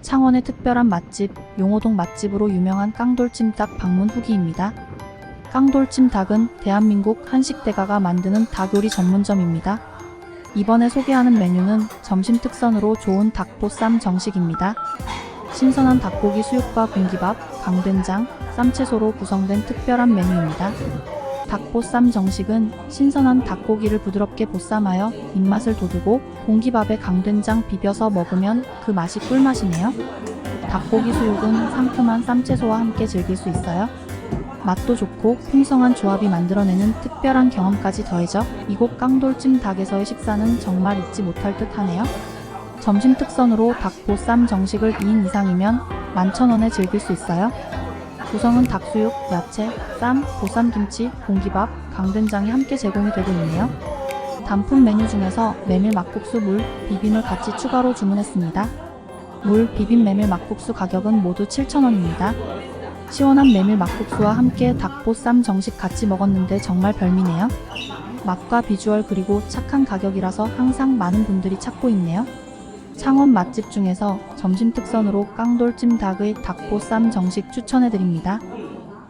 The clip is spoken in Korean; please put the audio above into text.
창원의 특별한 맛집, 용호동 맛집으로 유명한 깡돌찜닭 방문 후기입니다. 깡돌찜닭은 대한민국 한식대가가 만드는 닭요리 전문점입니다. 이번에 소개하는 메뉴는 점심 특선으로 좋은 닭보쌈 정식입니다. 신선한 닭고기 수육과 공기밥, 강된장, 쌈채소로 구성된 특별한 메뉴입니다. 닭보쌈 정식은 신선한 닭고기를 부드럽게 보쌈하여 입맛을 돋우고 공기밥에 강된장 비벼서 먹으면 그 맛이 꿀맛이네요. 닭고기 수육은 상큼한 쌈채소와 함께 즐길 수 있어요. 맛도 좋고 풍성한 조합이 만들어내는 특별한 경험까지 더해져 이곳 깡돌찜 닭에서의 식사는 정말 잊지 못할 듯 하네요. 점심 특선으로 닭보쌈 정식을 2인 이상이면 11,000원에 즐길 수 있어요. 구성은 닭수육, 야채, 쌈, 보쌈김치, 공기밥, 강된장이 함께 제공이 되고 있네요. 단품 메뉴 중에서 메밀 막국수 물, 비빔을 같이 추가로 주문했습니다. 물, 비빔 메밀 막국수 가격은 모두 7,000원입니다. 시원한 메밀 막국수와 함께 닭보쌈 정식 같이 먹었는데 정말 별미네요. 맛과 비주얼 그리고 착한 가격이라서 항상 많은 분들이 찾고 있네요. 창원 맛집 중에서 점심 특선으로 깡돌찜 닭의 닭보쌈 정식 추천해드립니다.